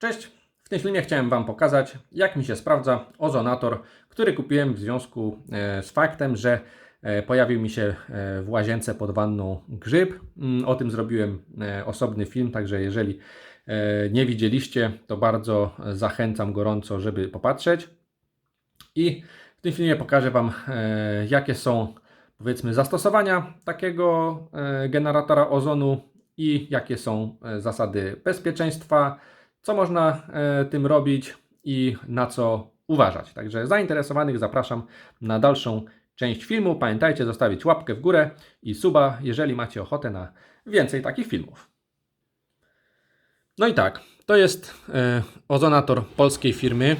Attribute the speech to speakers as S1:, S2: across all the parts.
S1: Cześć! W tym filmie chciałem Wam pokazać, jak mi się sprawdza ozonator, który kupiłem w związku e, z faktem, że e, pojawił mi się e, w łazience pod wanną grzyb. Mm, O tym zrobiłem osobny film, także jeżeli nie widzieliście, to bardzo zachęcam gorąco, żeby popatrzeć. I w tym filmie pokażę Wam, jakie są powiedzmy zastosowania takiego generatora ozonu i jakie są zasady bezpieczeństwa, co można e, tym robić i na co uważać. Także zainteresowanych zapraszam na dalszą część filmu. Pamiętajcie zostawić łapkę w górę i suba, jeżeli macie ochotę na więcej takich filmów. No i tak, to jest e, ozonator polskiej firmy.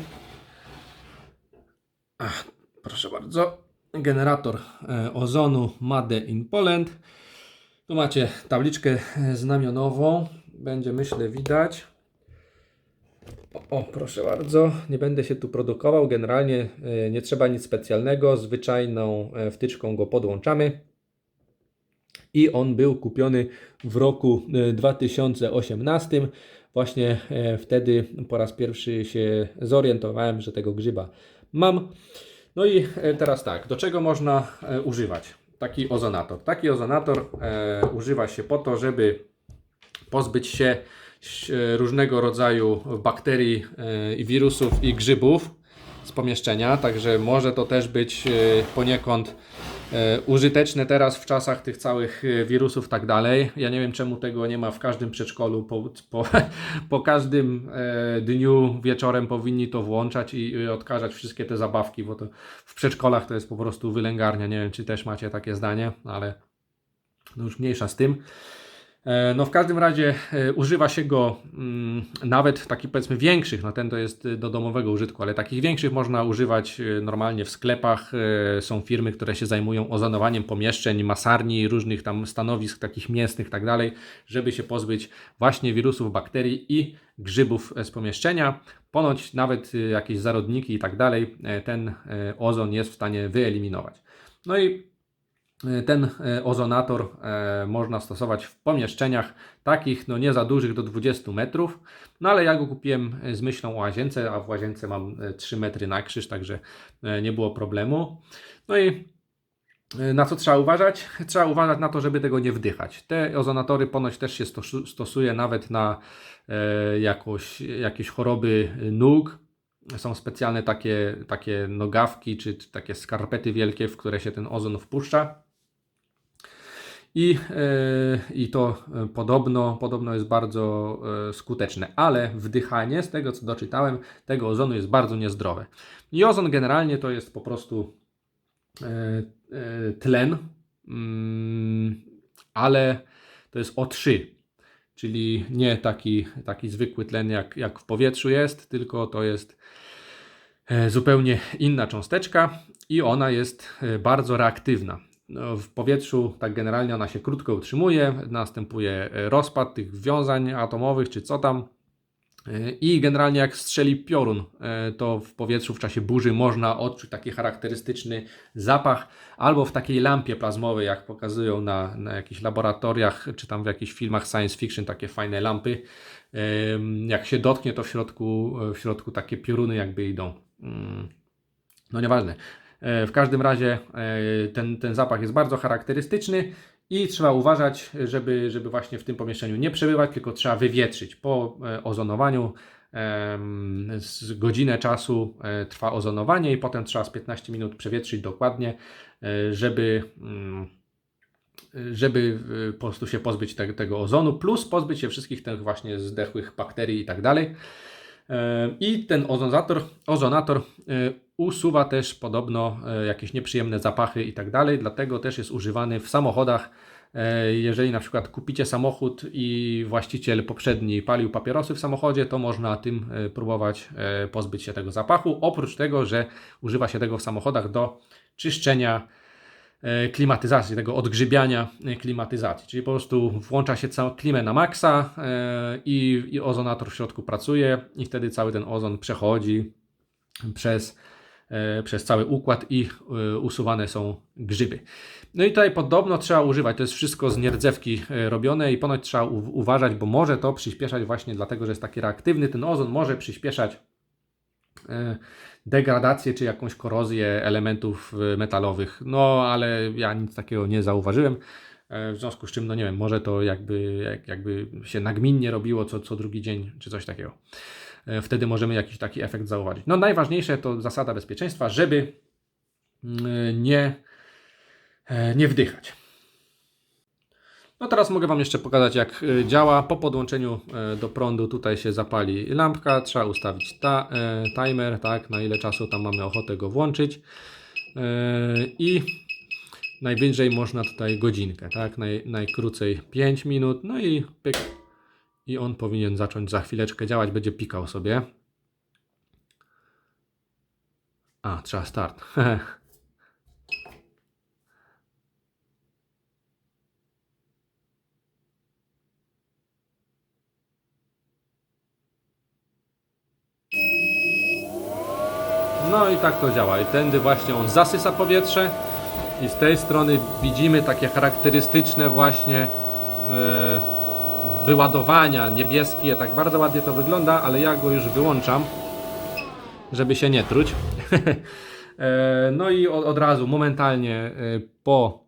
S1: Ach, proszę bardzo, generator e, ozonu Made in Poland. Tu macie tabliczkę znamionową, będzie myślę widać. O, proszę bardzo, nie będę się tu produkował. Generalnie e, nie trzeba nic specjalnego, zwyczajną e, wtyczką go podłączamy. I on był kupiony w roku e, 2018. Właśnie e, wtedy po raz pierwszy się zorientowałem, że tego grzyba mam. No i teraz tak, do czego można używać taki ozonator? Taki ozonator używa się po to, żeby pozbyć się różnego rodzaju bakterii e, i wirusów i grzybów z pomieszczenia, także może to też być e, poniekąd e, użyteczne teraz w czasach tych całych e, wirusów tak dalej. Ja nie wiem czemu tego nie ma w każdym przedszkolu, po, po, po każdym e, dniu wieczorem powinni to włączać i, i odkażać wszystkie te zabawki, bo to w przedszkolach to jest po prostu wylęgarnia. Nie wiem czy też macie takie zdanie, ale no już mniejsza z tym. E, No w każdym razie e, używa się go mm, nawet takich powiedzmy większych, no ten to jest e, do domowego użytku, ale takich większych można używać normalnie w sklepach. Są firmy, które się zajmują ozonowaniem pomieszczeń, masarni, różnych tam stanowisk takich mięsnych tak dalej, żeby się pozbyć właśnie wirusów, bakterii i grzybów z pomieszczenia. Ponoć nawet jakieś zarodniki i tak dalej ten ozon jest w stanie wyeliminować. No i ten e, ozonator e, można stosować w pomieszczeniach takich, no nie za dużych, do 20 metrów. No ale ja go kupiłem z myślą o łazience, a w łazience mam e, 3 metry na krzyż, także nie było problemu. No i na co trzeba uważać? Trzeba uważać na to, żeby tego nie wdychać. Te ozonatory ponoć też się stosu- stosuje nawet na jakoś, jakieś choroby nóg. Są specjalne takie, takie nogawki czy, czy takie skarpety wielkie, w które się ten ozon wpuszcza. I, e, I to e, podobno, podobno jest bardzo e, skuteczne, ale wdychanie, z tego co doczytałem, tego ozonu jest bardzo niezdrowe. I ozon generalnie to jest po prostu tlen, mm, ale to jest O3, czyli nie taki, taki zwykły tlen jak, jak w powietrzu jest, tylko to jest zupełnie inna cząsteczka i ona jest bardzo reaktywna. No, w powietrzu tak generalnie ona się krótko utrzymuje, następuje e, rozpad tych wiązań atomowych czy co tam. E, I generalnie jak strzeli piorun, e, to w powietrzu w czasie burzy można odczuć taki charakterystyczny zapach, albo w takiej lampie plazmowej, jak pokazują na, na jakichś laboratoriach, czy tam w jakichś filmach science fiction, takie fajne lampy. Jak się dotknie, to w środku, w środku takie pioruny jakby idą. Mm. No nieważne. E, W każdym razie e, ten, ten zapach jest bardzo charakterystyczny i trzeba uważać, żeby, żeby właśnie w tym pomieszczeniu nie przebywać, tylko trzeba wywietrzyć. Po e, ozonowaniu z godzinę czasu trwa ozonowanie i potem trzeba z 15 minut przewietrzyć dokładnie, żeby, mm, żeby po prostu się pozbyć te, tego ozonu, plus pozbyć się wszystkich tych właśnie zdechłych bakterii i tak dalej. I ten ozonator, ozonator e, usuwa też podobno e, jakieś nieprzyjemne zapachy i tak dalej, dlatego też jest używany w samochodach. E, Jeżeli na przykład kupicie samochód i właściciel poprzedni palił papierosy w samochodzie, to można tym próbować pozbyć się tego zapachu. Oprócz tego, że używa się tego w samochodach do czyszczenia klimatyzacji, tego odgrzybiania e, klimatyzacji. Czyli po prostu włącza się całą klimę na maksa e, i, i ozonator w środku pracuje i wtedy cały ten ozon przechodzi przez e, przez cały układ i e, usuwane są grzyby. No i tutaj podobno trzeba używać, to jest wszystko z nierdzewki e, robione i ponoć trzeba uważać, bo może to przyspieszać właśnie dlatego, że jest taki reaktywny, ten ozon może przyspieszać e, degradację czy jakąś korozję elementów e, metalowych. No, ale ja nic takiego nie zauważyłem. E, W związku z czym, no nie wiem, może to jakby, jak, jakby się nagminnie robiło co, co drugi dzień, czy coś takiego. E, Wtedy możemy jakiś taki efekt zauważyć. No najważniejsze to zasada bezpieczeństwa, żeby mm, nie, e, nie wdychać. No teraz mogę Wam jeszcze pokazać jak e, działa. Po podłączeniu e, do prądu tutaj się zapali lampka. Trzeba ustawić ta, e, timer, tak, na ile czasu tam mamy ochotę go włączyć. I najwyżej można tutaj godzinkę, tak, Naj, najkrócej 5 minut. No i pyk. I on powinien zacząć za chwileczkę działać, będzie pikał sobie. A, trzeba start. No i tak to działa. I tędy właśnie on zasysa powietrze i z tej strony widzimy takie charakterystyczne właśnie e, wyładowania niebieskie. Tak bardzo ładnie to wygląda, ale ja go już wyłączam, żeby się nie truć. E, no i od, razu, momentalnie e, po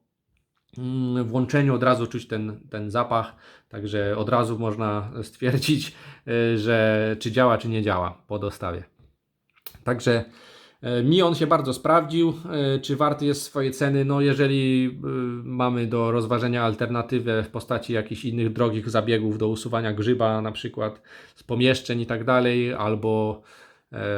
S1: mm, włączeniu od razu czuć ten, ten zapach, także od razu można stwierdzić, że czy działa, czy nie działa po dostawie. Także e, mi on się bardzo sprawdził. E, Czy warty jest swojej ceny? No, jeżeli e, mamy do rozważenia alternatywę w postaci jakichś innych drogich zabiegów do usuwania grzyba, na przykład z pomieszczeń i tak dalej, albo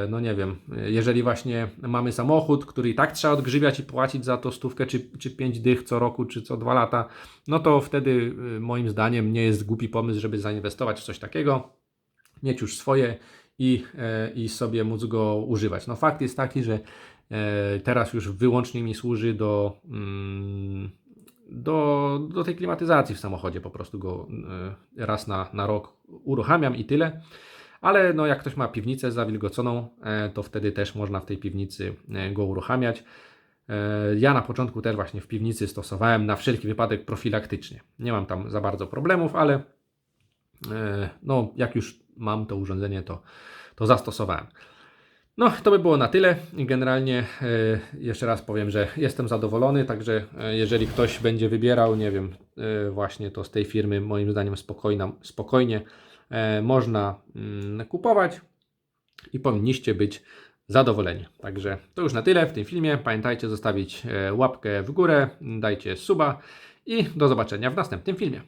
S1: no nie wiem, jeżeli właśnie mamy samochód, który i tak trzeba odgrzybiać i płacić za to stówkę czy, czy pięć dych co roku, czy co dwa lata, no to wtedy moim zdaniem nie jest głupi pomysł, żeby zainwestować w coś takiego, mieć już swoje i, e, i sobie móc go używać. No fakt jest taki, że e, teraz już wyłącznie mi służy do, mm, do, do tej klimatyzacji w samochodzie. Po prostu go e, raz na, na rok uruchamiam i tyle. Ale no, jak ktoś ma piwnicę zawilgoconą, to wtedy też można w tej piwnicy go uruchamiać. Ja na początku też właśnie w piwnicy stosowałem na wszelki wypadek profilaktycznie. Nie mam tam za bardzo problemów, ale no, jak już mam to urządzenie, to, to zastosowałem. No, to by było na tyle. Generalnie e, jeszcze raz powiem, że jestem zadowolony, także e, jeżeli ktoś będzie wybierał, nie wiem, e, właśnie to z tej firmy, moim zdaniem spokojna, spokojnie można mm, kupować i powinniście być zadowoleni. Także to już na tyle w tym filmie. Pamiętajcie zostawić łapkę w górę, dajcie suba i do zobaczenia w następnym filmie.